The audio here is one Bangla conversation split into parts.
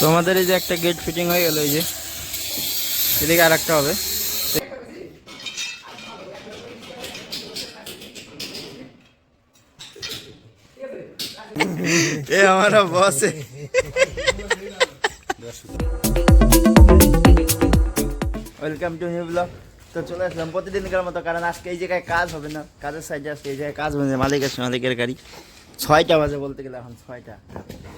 তো আমাদের এই যে একটা গেট ফিটিং হয়ে গেল, এই যে। এদিকে আর একটা হবে। এ আমার boss welcome to new blog তো চলে আসলাম প্রতিদিনকার মতো, কারণ আজকে এই জায়গায় কাজ হবে না। কাজের সাইডে আজকে এই জায়গায় কাজ হবে না, মালিক আছে, মালিকের গাড়ি। ছয়টা বাজে বলতে গেলে এখন ছয়টা।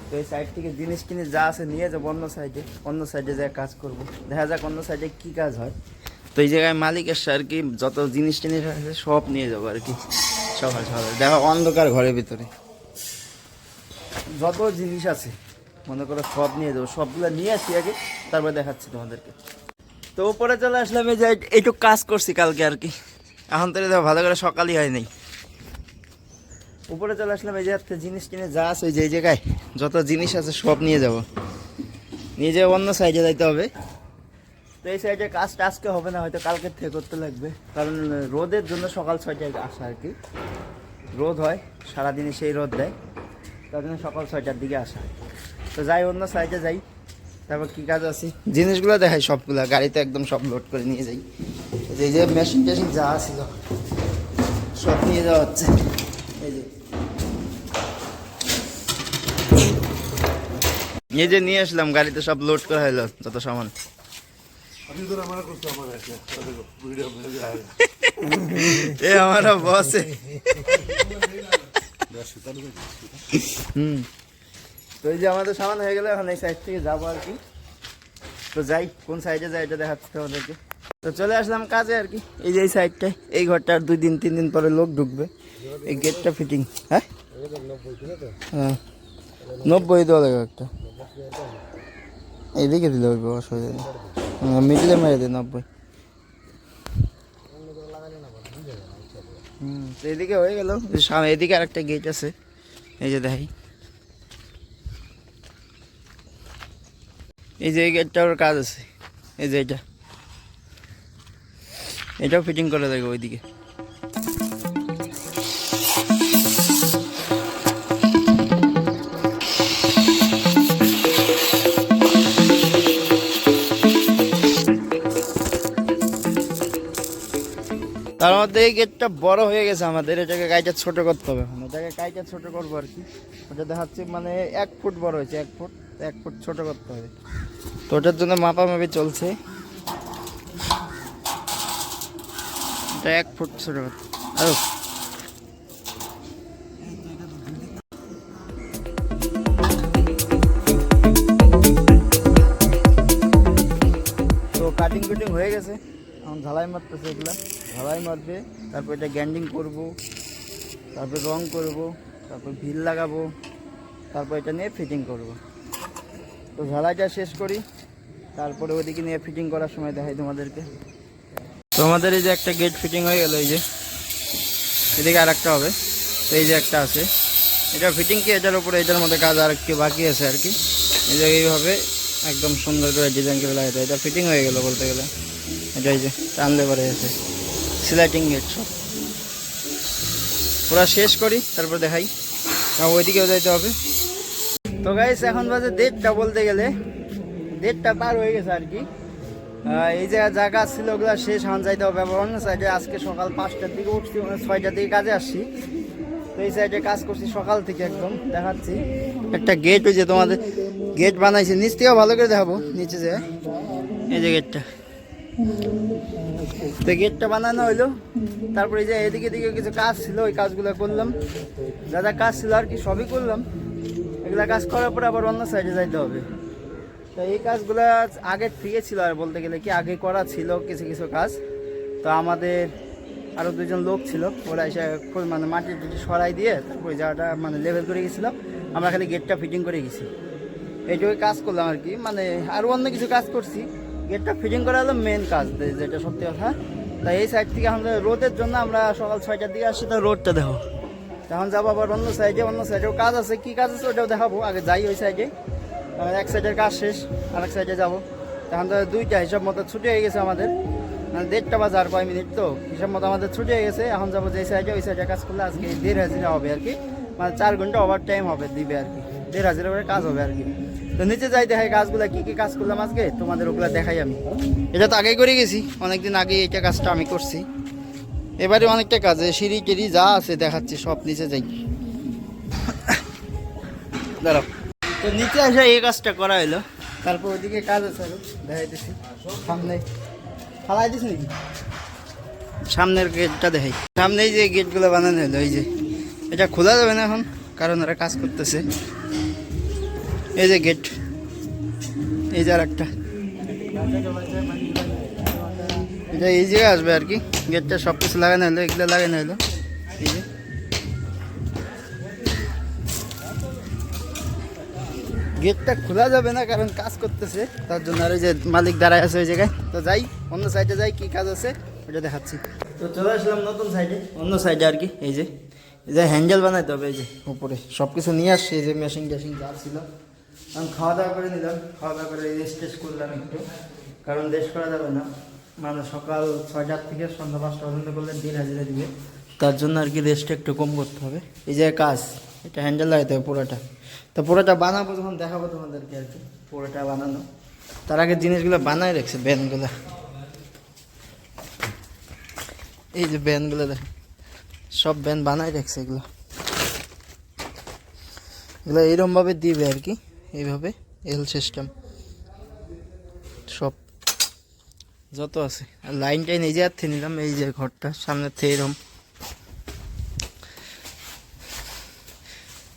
তো এই সাইড থেকে জিনিস কিনে যা আছে নিয়ে যাব অন্য সাইডে অন্য সাইডে যায় কাজ করব। দেখা যাক অন্য সাইডে কি কাজ হয়। তো এই জায়গায় মালিক এসে আর কি যত জিনিস টিনিস আছে সব নিয়ে যাব আর কি। সকাল সকাল দেখো অন্ধকার ঘরের ভিতরে। যত জিনিস আছে, মনে করো সব নিয়ে যাব। সবগুলো নিয়ে আসি আগে, তারপরে দেখাচ্ছি তোমাদেরকে। তো উপরে চলে আসলাম, এই যে এইটুকু কাজ করছি কালকে আর কি। এখন তো দেখো ভালো করে সকালই হয় নাই। উপরে চলে আসলাম, এই যে জিনিস কিনে যা আছে ওই যে এই জায়গায় যত জিনিস আছে সব নিয়ে যাব। নিয়ে যাব অন্য সাইডে যাইতে হবে। তো এই সাইডে কাজটা আজকে হবে না, হয়তো কালকে থেকে করতে লাগবে। কারণ রোদের জন্য সকাল ছয়টায় আসা আর কি। রোদ হয় সারাদিনে সেই রোদ দেয়। তার জন্য সকাল ছয়টার দিকে আসা। তো যাই, অন্য সাইডে যাই। তারপর কী কাজ আছে? জিনিসগুলো দেখাই সবগুলা। গাড়িতে একদম সব লোড করে নিয়ে যাই। এই যে- মেশিন টেশিন যা ছিল সব নিয়ে যাওয়া হচ্ছে এই যে যে নিয়ে আসলাম গাড়িতে সব লোড করা হলো যত সামান। এ আমার বসে হুম। তো এই যে আমাদের সামান হয়ে গেলে এখন এই সাইড থেকে যাব আর কি। তো যাই কোন সাইডে যাই এটা দেখাচ্ছে আমাদেরকে তো চলে আসলাম কাজে আর কি। এই যে এই সাইডটায় এই ঘরটা আর দুই দিন তিন দিন পরে লোক ঢুকবে। এই গেটটা ফিটিং হ্যাঁ? হ্যাঁ। নব্বই দেওয়া লাগবে একটা। এইদিকে দিলে ওই অসুবিধা নেই মিডলে মেরে দে, নব্বই। এদিকে হয়ে গেল। এদিকে আরেকটা গেট আছে। এই যে দেখাই এই যে এই গেটটার কাজ আছে। এই যে এটা। এটাও ফিটিং করে দেবে ওইদিকে। তার মধ্যে এই গেটটা বড় হয়ে গেছে আমাদের। এটাকে গাইটা ছোট করতে হবে এখন। এটাকে গাইটা ছোট করব আর কি। ওটা দেখাচ্ছি মানে এক ফুট বড় হয়েছে, এক ফুট এক ফুট ছোট করতে হবে। তো ওটার জন্য মাপামাপি চলছে। এটা এক ফুট ছোট করতে আরও। ঝালাই মারতেছে এগুলা। ঝালাই মারবে, তারপর এটা গ্যান্ডিং করব, তারপর রং করব, তারপর ভিল লাগাবো, তারপর এটা নিয়ে ফিটিং করব। তো ঝালাইটা শেষ করি, তারপরে ওদিকে নিয়ে ফিটিং করার সময় দেখাই তোমাদেরকে। তো আমাদের এই যে একটা গেট ফিটিং হয়ে গেল, এই যে। এদিকে আর একটা হবে, তো এই যে একটা আছে। এটা ফিটিং কি, এটার উপরে এটার মধ্যে কাজ আর একটু বাকি আছে আর কি? এই যে এইভাবে একদম সুন্দর করে ডিজাইন করে লাগাতে এটা ফিটিং হয়ে গেল বলতে গেলে। এটা যে টানলে পরে আছে সিলাইটিং গেট সব। পুরা শেষ করি, তারপর দেখাই। ওইদিকেও যাইতে হবে। তো গাইস এখন বাজে দেড়টা বলতে গেলে। দেড়টা পার হয়ে গেছে আর কি। এই যে কাজ ছিল, ওগুলো শেষ হান যাইতে হবে আবার অন্য সাইডে আজকে সকাল পাঁচটার দিকে উঠছি মানে ছয়টার দিকে কাজে আসছি। তো এই সাইডে কাজ করছি সকাল থেকে একদম, দেখাচ্ছি। একটা গেট যে তোমাদের গেট বানাইছে, নিচ থেকেও ভালো করে দেখাবো, নিচে যে এই যে গেটটা তো গেটটা বানানো হইল। তারপরে যে এদিকে এদিকে কিছু কাজ ছিল, ওই কাজগুলো করলাম। যা যা কাজ ছিল আর কি সবই করলাম। এগুলা কাজ করার পরে আবার অন্য সাইডে যাইতে হবে। তো এই কাজগুলো আগে থেকে ছিল আর বলতে গেলে কি আগে করা ছিল কিছু কিছু কাজ। তো আমাদের আরও দুজন লোক ছিল, ওরা এসে খুব মানে মাটি টাটি সরাই দিয়ে তারপরে জায়গাটা মানে লেভেল করে গেছিল। আমরা খালি গেটটা ফিটিং করে গেছি। এইটুকু কাজ করলাম আর কি। মানে আরও অন্য কিছু কাজ করছি। গেটটা ফিটিং করা হলো মেন কাজ যেটা সত্যি কথা। তাই এই সাইড থেকে আমরা রোদের জন্য আমরা সকাল ছয়টার দিকে আসছি, তো রোডটা দেখো। তখন যাব আবার অন্য সাইডে অন্য সাইডেও কাজ আছে। কি কাজ আছে ওটাও দেখাবো, আগে যাই ওই সাইডে এক সাইডের কাজ শেষ, আরেক সাইডে যাব। তখন তো দুইটা হিসাব মতো ছুটি হয়ে গেছে আমাদের। মানে দেড়টা বাজে আর কয় মিনিট তো, হিসাব মতো আমাদের ছুটি হয়ে গেছে। এখন যাব যে সাইডে ওই সাইডে কাজ করলে আজকে দেড় হাজিরা হবে আর কি। মানে চার ঘণ্টা ওভার টাইম হবে দিবে আর কি। দেড় হাজার করে কাজ হবে আর কি। তো নিচে যাই দেখাই কাজগুলা কি কি কাজ করলাম আজকে? তোমাদের ওগুলা দেখাই আমি। এটা তো আগেই করে গেছি, অনেকদিন আগে এটা কাজটা আমি করছি। এবারে অনেকটা কাজ, সিঁড়ি টিড়ি যা আছে দেখাচ্ছি, সব নিচে যাই। দাঁড়াও। তো নিচে এসে এই কাজটা করা হলো তারপর ওইদিকে কাজ আছে আরও, দেখাইতেছি। সামনে। ফালাই দিস নাকি? সামনের গেটটা দেখাই। সামনে যে গেটগুলো বানানো হলো এই যে। এটা খোলা যাবে না এখন, কারণ ওরা কাজ করতেছে। এই যে গেট। এই যে আর একটা এই জায়গায় আসবে আর কি। গেটটা সব কিছু লাগানো হলো, এগুলো লাগানো হলো। এই যে। গেটটা খোলা যাবে না, কারণ কাজ করতেছে। তার জন্য আর ওই যে মালিক দাঁড়ায় আছে ওই জায়গায়। তো যাই, অন্য সাইডে যাই, কি কাজ আছে, ওটা দেখাচ্ছি। তো চলে আসলাম নতুন সাইডে অন্য সাইডে আর কি। এই যে এই যে হ্যান্ডেল বানাইতে হবে, এই যে, উপরে। সব কিছু নিয়ে আসছি, এই যে মেশিন টেশিন যা ছিল। আমি খাওয়া দাওয়া করে নিলাম, খাওয়া দাওয়া করে রেস্ট টেস্ট করলাম একটু। কারণ রেস্ট করা যাবে না। মানে সকাল ছয়টার থেকে সন্ধ্যা পাঁচটা পর্যন্ত করলে দিন হাজিরা দিবে। তার জন্য আর কি রেস্টটা একটু কম করতে হবে। এই যে কাজ, এটা হ্যান্ডেল লাগাইতে হবে পুরোটা। তো পুরোটা বানাবো যখন দেখাবো তোমাদেরকে আর কি, পুরোটা বানানো। তার আগে জিনিসগুলো বানায় রেখেছে, ব্যানগুলো। এই যে ব্যানগুলো দেখ, সব ব্যান বানায় রেখেছে এগুলো। এগুলো এইরকমভাবে দিবে আর কি। এইভাবে এল সিস্টেম সব যত আছে। আর লাইনটাই নিজে আর থেকে নিলাম, এই যে ঘরটা সামনে থেকে এরকম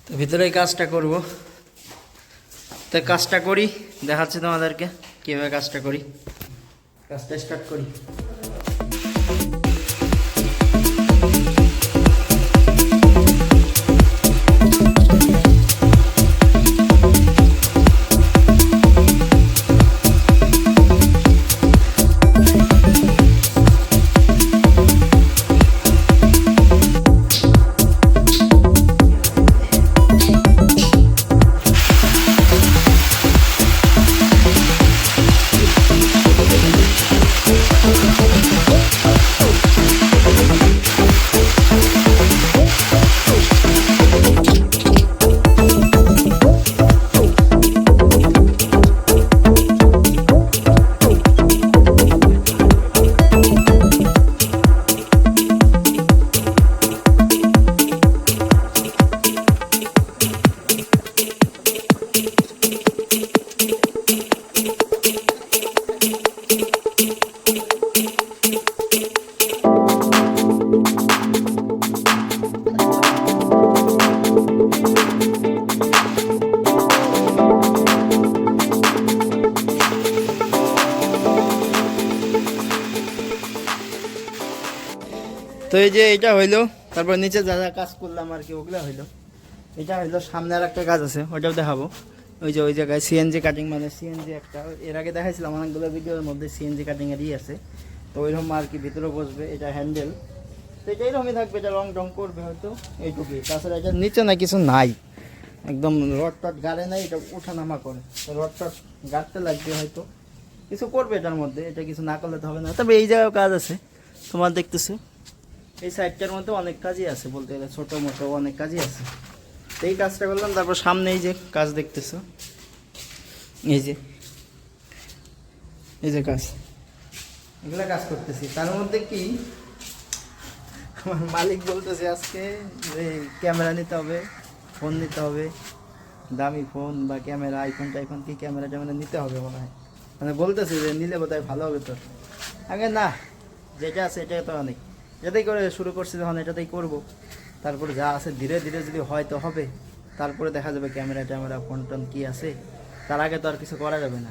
তো ভিতরে এই কাজটা করব। তো কাজটা করি, দেখাচ্ছি তোমাদেরকে, কীভাবে কাজটা করি। কাজটা স্টার্ট করি। এই যে এটা হইল, তারপর নিচে যা যা কাজ করলাম আর কি, ওগুলো হইল। এটা হইল, সামনে আর একটা কাজ আছে ওটাও দেখাবো। ওই যে ওই জায়গায় সিএনজি কাটিং মানে সিএনজি একটা, এর আগে দেখাইছিলাম, অনেকগুলো ভিডিওর মধ্যে সিএনজি কাটিং এরই আছে। তো ওইরকম আর কি ভিতরে বসবে, এটা হ্যান্ডেল তো এটা এরকমই থাকবে, এটা রং টং করবে হয়তো, এইটুকুই। তাছাড়া এটা নিচে না কিছু নাই। একদম রড টট গাড়ে নাই, এটা ওঠা নামা করে। তো রড টট গাড়তে লাগবে হয়তো। কিছু করবে এটার মধ্যে, এটা কিছু না করলে তো হবে না। তবে এই জায়গায় কাজ আছে, তোমার দেখতেছো। এই সাইডটার মধ্যে অনেক কাজই আছে বলতে গেলে, ছোটো মোটো অনেক কাজই আছে। এই কাজটা করলাম, তারপর সামনে এই যে কাজ দেখতেছো, এই যে এই যে কাজ। এগুলা কাজ করতেছি। তার মধ্যে কি? আমার মালিক বলতেছে আজকে যে ক্যামেরা নিতে হবে, ফোন নিতে হবে, দামি ফোন বা ক্যামেরা আইফোন টাইফোন কি ক্যামেরা ট্যামেরা নিতে হবে মনে হয়। মানে বলতেছে যে নিলে বোধহয় ভালো হবে তোর। আগে না, যেটা আছে এটাই তো অনেক। এটাতেই করে শুরু করছি যখন, এটাতেই করব। তারপরে যা আছে ধীরে ধীরে যদি হয় তো হবে। তারপরে দেখা যাবে ক্যামেরা ট্যামেরা, ফোন টোন কী আছে। তার আগে তো আর কিছু করা যাবে না।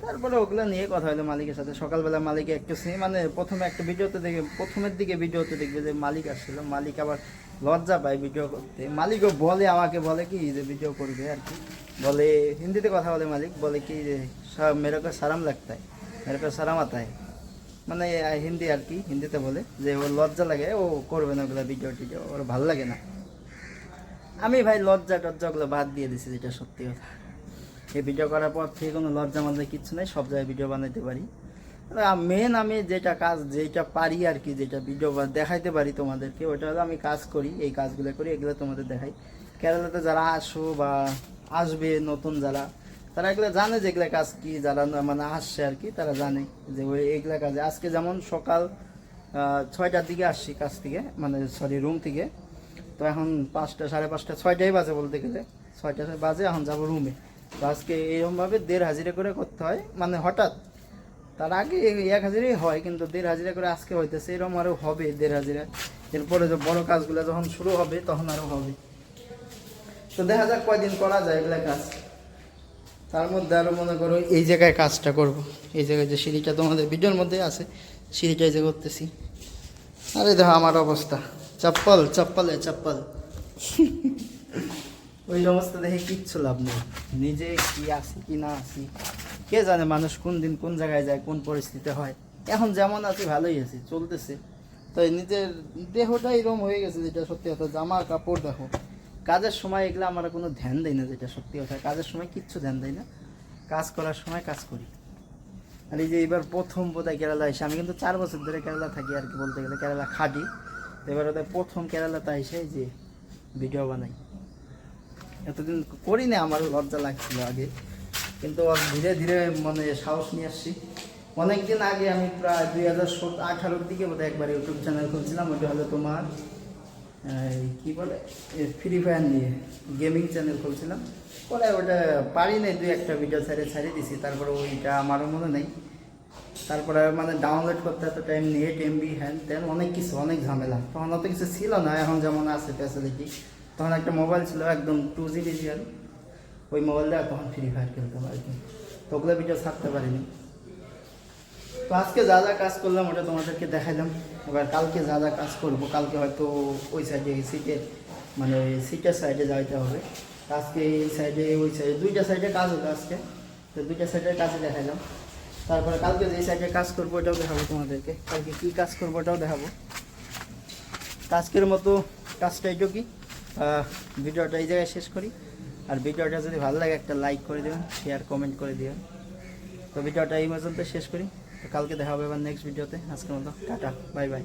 তারপরে ওগুলো নিয়ে কথা হলো মালিকের সাথে। সকালবেলা মালিকে একটু মানে প্রথমে একটা ভিডিওতে দেখে প্রথমের দিকে ভিডিওতে দেখবে যে মালিক আসছিল। মালিক আবার লজ্জা পায় ভিডিও করতে। মালিকও বলে, আমাকে বলে কি যে ভিডিও করবে আর কি। বলে হিন্দিতে কথা বলে মালিক। বলে কি যে, "সা- মেরে সারাম লাগতায়। মেরে সারাম আতা है মানে হিন্দি আর কি, হিন্দিতে বলে, যে ওর লজ্জা লাগে, ও করবে না ওগুলো ভিডিও টিডিও, ওর ভালো লাগে না। আমি ভাই লজ্জা টজ্জা ওগুলো বাদ দিয়ে দিছি, যেটা সত্যি কথা। এই ভিডিও করার পর থেকে কোনো লজ্জা মজ্জা কিচ্ছু নেই, সব জায়গায় ভিডিও বানাইতে পারি। মেন, আমি যেটা কাজ, যেটা পারি আর কি, যেটা ভিডিও দেখাইতে পারি তোমাদেরকে ওটা হলো আমি কাজ করি, এই কাজগুলো করি, এগুলো তোমাদের দেখাই। কেরালাতে যারা আসো বা আসবে, নতুন যারা তারা এগুলো জানে যে এগুলা কাজ কি, যারা মানে আসছে আর কি, তারা জানে যে ওই এগুলা কাজে। আজকে যেমন সকাল ছয়টার দিকে আসছি কাজ থেকে মানে সরি রুম থেকে। তো এখন পাঁচটা, সাড়ে পাঁচটা, ছয়টাই বাজে বলতে গেলে। ছয়টা বাজে, এখন যাব রুমে তো আজকে এরকমভাবে দেড় হাজিরা করে করতে হয়। মানে হঠাৎ, তার আগে এক হাজারই হয়, কিন্তু দেড় হাজিরা করে আজকে হইতেছে, এরকম আরও হবে দেড় হাজিরা। এরপরে যে বড় কাজগুলো যখন শুরু হবে, তখন আরও হবে। তো দেখা যাক কয়দিন করা যায় এগুলা কাজ। তার মধ্যে আরও মনে করো এই জায়গায় কাজটা করব। এই জায়গায় যে সিঁড়িটা তোমাদের ভিডিওর মধ্যে আছে সিঁড়িটা এই যে করতেছি। আরে দেখো আমার অবস্থা। চপ্পল চপ্পলে চপ্পল। ওই অবস্থা দেখে কিচ্ছু লাভ নেই। নিজে কি আসি কি না আসি কে জানে মানুষ কোন দিন কোন জায়গায় যায় কোন পরিস্থিতি হয়। এখন যেমন আছি ভালোই আছি চলতেছে। তো এই নিজের দেহটা এরকম হয়ে গেছে যেটা সত্যি কথা জামা কাপড় দেখো। কাজের সময় এগুলো আমরা কোনো ধ্যান দেই না, যেটা সত্যি কথা। কাজের সময় কিচ্ছু ধ্যান দেয় না। কাজ করার সময় কাজ করি। আর এই যে এবার প্রথম বোধহয় কেরালা এসে, আমি কিন্তু চার বছর ধরে কেরালা থাকি আর কি, বলতে গেলে কেরালা খাটি। এবার ওদের প্রথম কেরালাতে এসে যে ভিডিও বানাই। এতদিন করি না, আমার লজ্জা লাগছিল আগে। কিন্তু ধীরে ধীরে মানে সাহস নিয়ে আসছি। অনেকদিন আগে আমি প্রায় দুই হাজার আঠারোর দিকে বোধহয় একবার ইউটিউব চ্যানেল খুলছিলাম, ওইটা হলো তোমার কি বলে? ফ্রি ফায়ার নিয়ে গেমিং চ্যানেল খুলছিলাম। পরে ওটা পারি নাই, দুই একটা ভিডিও ছেড়ে ছাড়িয়ে দিছি। তারপরে ওইটা আমারও মনে নেই। তারপরে মানে ডাউনলোড করতে এত টাইম নেট এমবি হ্যান ত্যান অনেক কিছু, অনেক ঝামেলা। তখন অত কিছু ছিল না, এখন যেমন আছে ফ্যাসিলিটি তখন একটা মোবাইল ছিল, একদম টু জিবি রিয়াল ওই মোবাইলটা তখন ফ্রি ফায়ার খেলতাম আর কি। তো ওগুলো ভিডিও ছাড়তে পারিনি। তো আজকে যা যা কাজ করলাম, ওটা তোমাদেরকে দেখাইলাম। এবার কালকে যা যা কাজ করব কালকে হয়তো ওই সাইডে সিটের মানে সিটের সাইডে যাইতে হবে। আজকে এই সাইডে ওই সাইডে দুইটা সাইডে কাজ হতো আজকে। তো দুইটা সাইডের কাজে দেখাইলাম। তারপরে কালকে যে সাইডে কাজ করব ওটাও দেখাবো তোমাদেরকে। কালকে কী কাজ করব ওটাও দেখাবো। আজকের মতো কাজটা এইটুকুই আহ, ভিডিওটা এই জায়গায় শেষ করি। আর ভিডিওটা যদি ভালো লাগে একটা লাইক করে দেবেন শেয়ার কমেন্ট করে দেবেন। তো ভিডিওটা এই পর্যন্ত শেষ করি। কালকে দেখা হবে আবার নেক্সট ভিডিওতে আজকের মতো টাটা বাই বাই